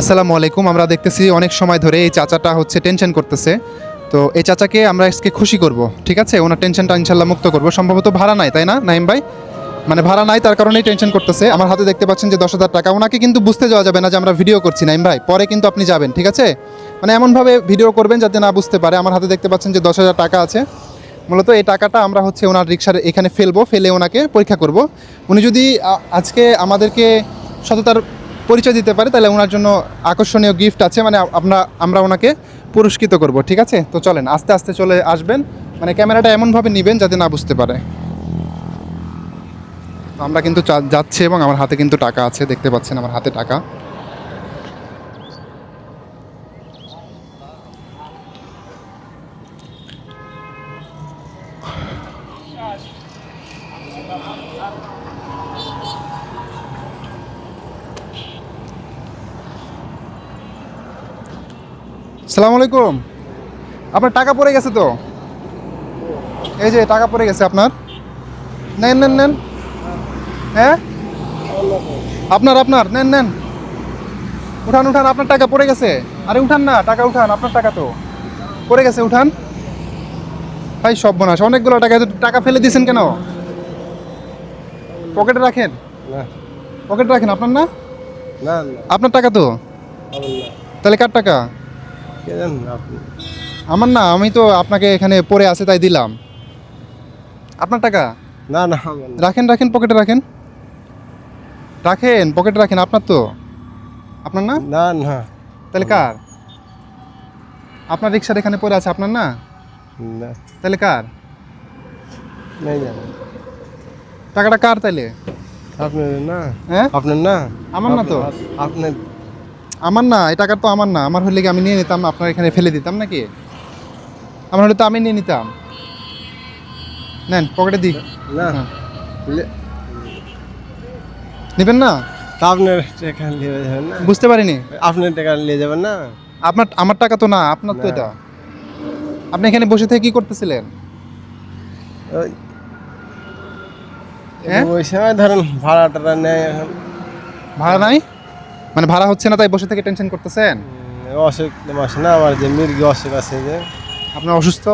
আসসালামু আলাইকুম, আমরা দেখতেছি অনেক সময় ধরে এই চাচাটা হচ্ছে টেনশন করতেছে। তো এই চাচাকে আমরা আজকে খুশি করব, ঠিক আছে? ওনার টেনশনটা ইনশাল্লাহ মুক্ত করব। সম্ভবত ভাড়া নাই, তাই না, নাইম ভাই? মানে ভাড়া নাই, তার কারণেই টেনশন করতেছে। আমার হাতে দেখতে পাচ্ছেন যে দশ হাজার টাকা, ওনাকে কিন্তু বুঝতে যাওয়া যাবে না যে আমরা ভিডিও করছি, নাইম ভাই। পরে কিন্তু আপনি যাবেন, ঠিক আছে? মানে এমনভাবে ভিডিও করবেন যাতে না বুঝতে পারে। আমার হাতে দেখতে পাচ্ছেন যে দশ হাজার টাকা আছে। মূলত এই টাকাটা আমরা হচ্ছে ওনার রিক্সার এখানে ফেলব, ফেলে ওনাকে পরীক্ষা করব। উনি যদি আজকে আমাদেরকে সততার পরিচয় দিতে পারে, তাহলে ওনার জন্য আকর্ষণীয় গিফট আছে মানে আমরা আমরা ওনাকে পুরস্কৃত করব, ঠিক আছে? তো চলেন, আস্তে আস্তে চলে আসবেন মানে ক্যামেরাটা এমনভাবে নেবেন যাতে না বুঝতে পারে। আমরা কিন্তু যাচ্ছি এবং আমার হাতে কিন্তু টাকা আছে, দেখতে পাচ্ছেন আমার হাতে টাকা। সালাম আলাইকুম আপনার টাকা পড়ে গেছে তো? এই যে টাকা পড়ে গেছে আপনার। নেন নেন নেন। হ্যাঁ? আপনার আপনার নেন নেন। উঠান উঠান আপনার টাকা পড়ে গেছে। আরে উঠান না টাকা উঠান আপনার টাকা তো। পড়ে গেছে উঠান। ভাই সব বোনাস অনেকগুলো টাকা টাকা ফেলে দিয়েছেন কেন? পকেটে রাখেন? পকেটে রাখেন আপনার না? আপনার টাকা তো? তাহলে কার টাকা? কে জানেন আপনি? আমার না আমি তো আপনাকে এখানে পড়ে আছে তাই দিলাম। আপনার টাকা? না না রাখেন রাখেন পকেটে রাখেন। রাখেন পকেটে রাখেন আপনার তো। আপনার না? না না। তাহলে কার? আপনার রিক্সার এখানে পড়ে আছে আপনার না? না। তাহলে কার? নাই জানি। টাকাটা কার তাইলে? আপনার না। হ্যাঁ? আপনার না? আমার না তো। আপনার আমার না এই টাকা তো আমার না। আমার হলে কি আমি নিয়ে নিতাম? আপনার এখানে ফেলে দিতাম নাকি? আমার হলে তো আমি নিয়ে নিতাম। নেন পকেটে দিই। না হ্যাঁ। নেবেন না? তা আপনার টাকা নিয়ে যাবেন না? বুঝতে পারিনি। আপনার টাকা নিয়ে যাবেন না? আপনার আমার টাকা তো না আপনার তো এটা। আপনি এখানে বসে থেকে কি করতেছিলেন? হ্যাঁ? ওই সময় ধরেন ভাড়া টাড়া নেয় এখন। ভাড়া নাই? মানে ভাড়া হচ্ছে না তাই বসে থেকে টেনশন করতেছেন? অসুখ আছে না আমার যে মির্গি অসুখ আছে যে। আপনার অসুস্থ?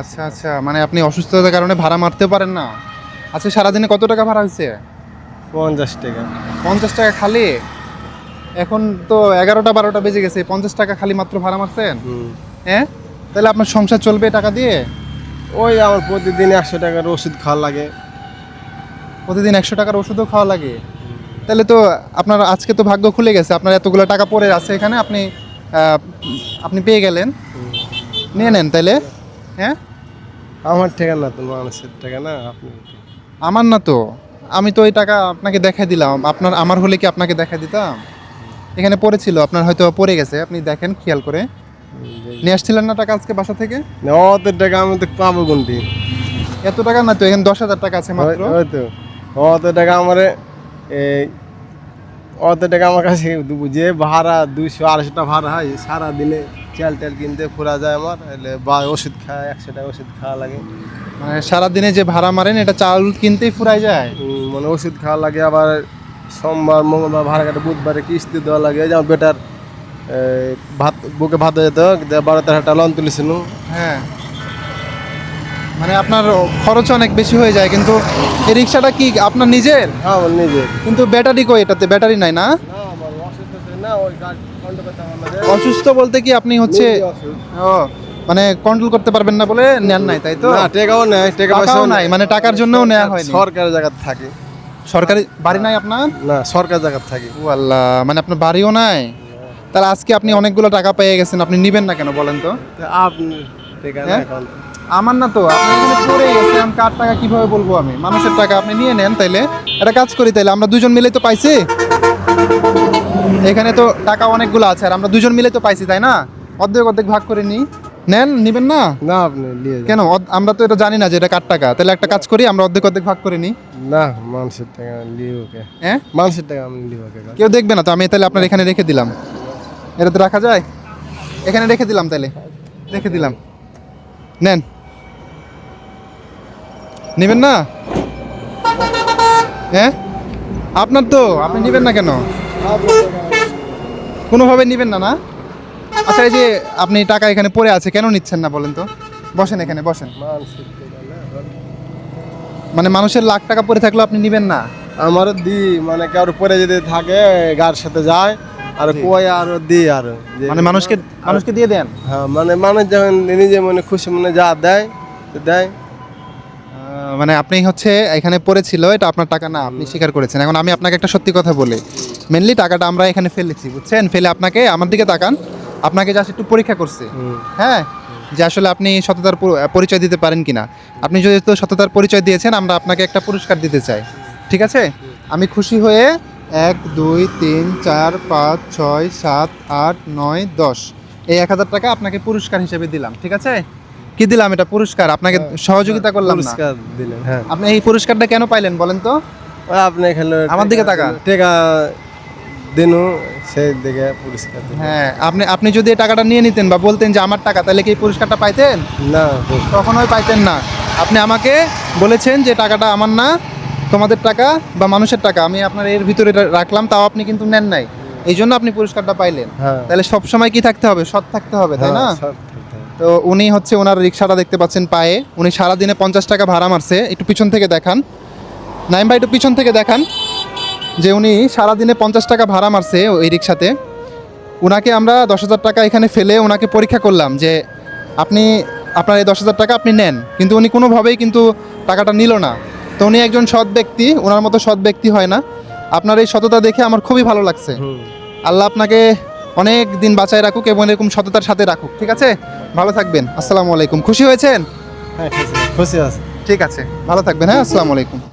আচ্ছা আচ্ছা মানে আপনি অসুস্থতার কারণে ভাড়া মারতে পারেন না। আচ্ছা সারাদিনে কত টাকা ভাড়া হয়েছে? পঞ্চাশ টাকা। পঞ্চাশ টাকা খালি? এখন তো এগারোটা বারোটা বেজে গেছে পঞ্চাশ টাকা খালি মাত্র ভাড়া মারছেন? হ্যাঁ? তাহলে আপনার সংসার চলবে টাকা দিয়ে? ওই আমার প্রতিদিন একশো টাকার ওষুধ খাওয়া লাগে। প্রতিদিন একশো টাকার ওষুধও খাওয়া লাগে? তাহলে তো আপনার আজকে তো ভাগ্য খুলে গেছে। আপনার এতগুলো টাকা পড়ে আছে এখানে আপনি আপনি পেয়ে গেলেন। নিয়ে নেন তাহলে। হ্যাঁ? আমার টাকা না তো মানুষের টাকা না আপনি আমার না তো। আমি তো ওই টাকা আপনাকে দেখাই দিলাম। আপনার আমার হলে কি আপনাকে দেখা দিতাম? এখানে পড়েছিল আপনার হয়তো পড়ে গেছে। আপনি দেখেন খেয়াল করে। নিয়ে আসছিলেন না টাকা আজকে বাসা থেকে? অত টাকা আমি তো পাবো কোনটি এত টাকা না তো এখানে দশ হাজার টাকা আছে মাত্র। ওই- ওই তো। অত টাকা আমার অত টাকা আমার কাছে যে ভাড়া দুইশো আড়াইশোটা ভাড়া হয় সারা দিনে চাল টাল কিনতে ফুরা যায় আমার। বা ওষুধ খায় একশো টাকা ওষুধ খাওয়া লাগে। মানে সারাদিনে যে ভাড়া মারেন এটা চাল কিনতেই ফুরাই যায়? মানে ওষুধ খাওয়া লাগে আবার সোমবার মঙ্গলবার ভাড়া কাটে বুধবারে কিস্তি দেওয়া লাগে। যেমন বেটার ভাত বুকে ভাত হয়ে যেত বারো তেরো হাজার লোন তুলেছিল হ্যাঁ। মানে আপনার খরচ অনেক বেশি হয়ে যায় কিন্তু এই রিক্সাটা কি আপনার নিজের? হ্যাঁ আমার নিজের। কিন্তু ব্যাটারি কই? এটাতে ব্যাটারি নাই না? অসুস্থ বলতে কি আপনি হচ্ছে ও মানে কন্ট্রোল করতে পারবেন না বলে নেন নাই তাই তো? না টেকাও নেই টেকা টাকাও পয়সাও নাই মানে টাকার জন্যও নেওয়া হয়নি। সরকারি জায়গায় থাকে। সরকারি বাড়ি নাই আপনার? না সরকারি জায়গায় থাকে। ও আল্লাহ মানে আপনার বাড়িও নাই? তাহলে আজকে আপনি অনেকগুলো টাকা পেয়ে গেছেন আপনি নেবেন না কেন বলেন তো? আপনি টেকা না হ্যাঁ? আমার না তো এখানে পড়ে গেছে আমি কার টাকা কীভাবে বলব আমি? মানুষের টাকা আপনি নিয়ে নেন তাইলে। একটা কাজ করি তাইলে আমরা দুজন মিলে তো পাইছি। এখানে তো টাকা অনেকগুলো আছে আর আমরা দুজন মিলে তো পাইছি তাই না? অর্ধেক অর্ধেক ভাগ করে নিই। নেন নিবেন না? না আপনি নিয়ে যান। কেন? অদ- আমরা তো এটা জানি না যে এটা কার টাকা। তাহলে একটা কাজ করি আমরা অর্ধেক অর্ধেক ভাগ করে নিই। না মানুষের টাকা লিও কে? হ্যাঁ? মানুষের টাকা আমি লিও কে? কেউ দেখবে না তো আমি তাহলে আপনার এখানে রেখে দিলাম। এটা তো রাখা যায়? এখানে রেখে দিলাম তাহলে রেখে দিলাম। নেন। নেবেন না? হ্যাঁ আপনার তো আপনি নেবেন না কেন? কোনোভাবে নেবেন না না? আচ্ছা এই যে আপনি টাকা এখানে পড়ে আছে কেন নিচ্ছেন না বলেন তো? বসেন এখানে বসেন। মানে মানুষের লাখ টাকা পড়ে থাকলেও আপনি নেবেন না? আমারও দি মানে কারোর পরে যদি থাকে গার সাথে যায় আর কয় আরও দি আর। মানে মানুষকে মানুষকে দিয়ে দেন? হ্যাঁ মানে মানুষ যখন নিজে মনে খুশি মনে যা দেয় তো দেয়। মানে আপনি হচ্ছে এখানে পড়েছিল এটা আপনার টাকা না আপনি স্বীকার করেছেন। এখন আমি আপনাকে একটা সত্যি কথা বলি। মেনলি টাকাটা আমরা এখানে ফেলেছি বুঝছেন? ফেলে আপনাকে আমার দিকে তাকান। আপনাকে জাস্ট একটু পরীক্ষা করছে। হ্যাঁ? যে আসলে আপনি সততার পরিচয় দিতে পারেন কিনা। আপনি যদি যেহেতু সততার পরিচয় দিয়েছেন আমরা আপনাকে একটা পুরস্কার দিতে চাই। ঠিক আছে? আমি খুশি হয়ে এক দুই তিন চার পাঁচ ছয় সাত আট নয় দশ। এই এক হাজার টাকা আপনাকে পুরস্কার হিসেবে দিলাম। ঠিক আছে? কি দিলাম? এটা পুরস্কার। আপনাকে সহযোগিতা করলাম পুরস্কার দিলেন হ্যাঁ। আপনি এই পুরস্কারটা কেন পাইলেন বলেন তো? আপনি এখানে আমার দিকে তাকান। টেকা দিনু সেই দিকে পুরস্কার হ্যাঁ আপনি আপনি যদি এই টাকাটা নিয়ে নিতেন বা বলতেন যে আমার টাকা তাহলে কি এই পুরস্কারটা পাইতেন? না কখনোই পাইতেন না। আপনি আমাকে বলেছেন যে টাকাটা আমার না তোমাদের টাকা বা মানুষের টাকা আমি আপনার এর ভিতরে রাখলাম তাও আপনি কিন্তু নেন নাই। এই জন্য আপনি পুরস্কারটা পাইলেন। হ্যাঁ। তাহলে সব সময় কি থাকতে হবে? সৎ থাকতে হবে তাই না? হ্যাঁ। তো উনি হচ্ছে ওনার রিক্সাটা দেখতে পাচ্ছেন পায়ে। উনি সারাদিনে পঞ্চাশ টাকা ভাড়া মারছে। একটু পিছন থেকে দেখান। নাইম ভাই একটু পিছন থেকে দেখান যে উনি সারাদিনে পঞ্চাশ টাকা ভাড়া মারছে ওই রিক্সাতে। ওনাকে আমরা দশ হাজার টাকা এখানে ফেলে ওনাকে পরীক্ষা করলাম যে আপনি আপনার এই দশ হাজার টাকা আপনি নেন। কিন্তু উনি কোনোভাবেই কিন্তু টাকাটা নিল না। তো উনি একজন সৎ ব্যক্তি ওনার মতো সৎ ব্যক্তি হয় না। আপনার এই সততা দেখে আমার খুবই ভালো লাগছে। আল্লাহ আপনাকে অনেক দিন বাঁচায় রাখুক এবং এরকম সততার সাথে রাখুক ঠিক আছে? ভালো থাকবেন আসসালামু আলাইকুম। খুশি হয়েছেন? হ্যাঁ খুশি আছে। ঠিক আছে ভালো থাকবেন হ্যাঁ আসসালামু আলাইকুম।